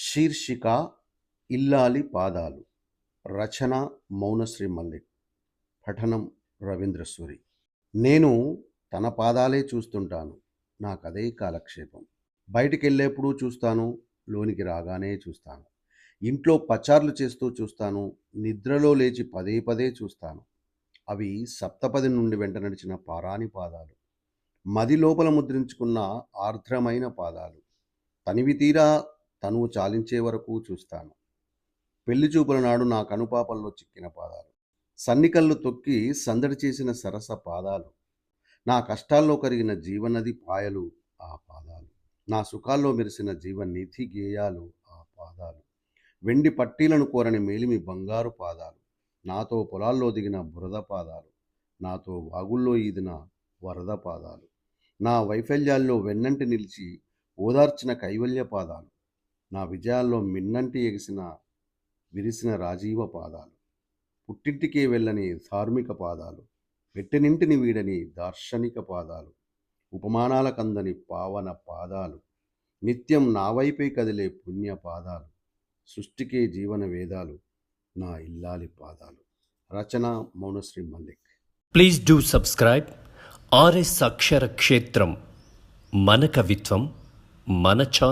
శీర్షిక ఇల్లాలి పాదాలు. రచన మౌనశ్రీ మల్లిక్. పఠనం రవీంద్రసూరి నేను తన పాదాలే చూస్తుంటాను. నాకదే కాలక్షేపం. బయటికి వెళ్ళేప్పుడు చూస్తాను లోనికి రాగానే చూస్తాను. ఇంట్లో పచార్లు చేస్తూ చూస్తాను నిద్రలో లేచి పదే పదే చూస్తాను. అవి సప్తపది నుండి వెంట నడిచిన పారాని పాదాలు. మది లోపల ముద్రించుకున్న ఆర్ద్రమైన పాదాలు. తనివి తీరా తనువు చాలించే వరకు చూస్తాను. పెళ్ళి చూపుల నాడు నా కనుపాపల్లో చిక్కిన పాదాలు. సన్నికళ్ళు తొక్కి సందడి చేసిన సరస పాదాలు. నా కష్టాల్లో కరిగిన జీవనది పాయలు ఆ పాదాలు. నా సుఖాల్లో మెరిసిన జీవనిధి గేయాలు ఆ పాదాలు. వెండి పట్టీలను కోరని మేలిమి బంగారు పాదాలు. నాతో పొలాల్లో దిగిన బురద పాదాలు. నాతో వాగుల్లో ఈదిన వరద పాదాలు. నా వైఫల్యాల్లో వెన్నంటి నిలిచి ఓదార్చిన కైవల్య పాదాలు. నా విజయాల్లో మిన్నంటి ఎగిసిన విరిసిన రాజీవ పాదాలు. పుట్టింటికే వెళ్ళని ధార్మిక పాదాలు. పెట్టినింటిని వీడని దార్శనిక పాదాలు. ఉపమానాల కందని పావన పాదాలు. నిత్యం నా వైపే కదిలే పుణ్య పాదాలు. సృష్టికే జీవన వేదాలు. నా ఇల్లాలి పాదాలు. రచన Mounasri Mallik. Please do subscribe RS అక్షర క్షేత్రం మన కవిత్వం మన ఛానల్.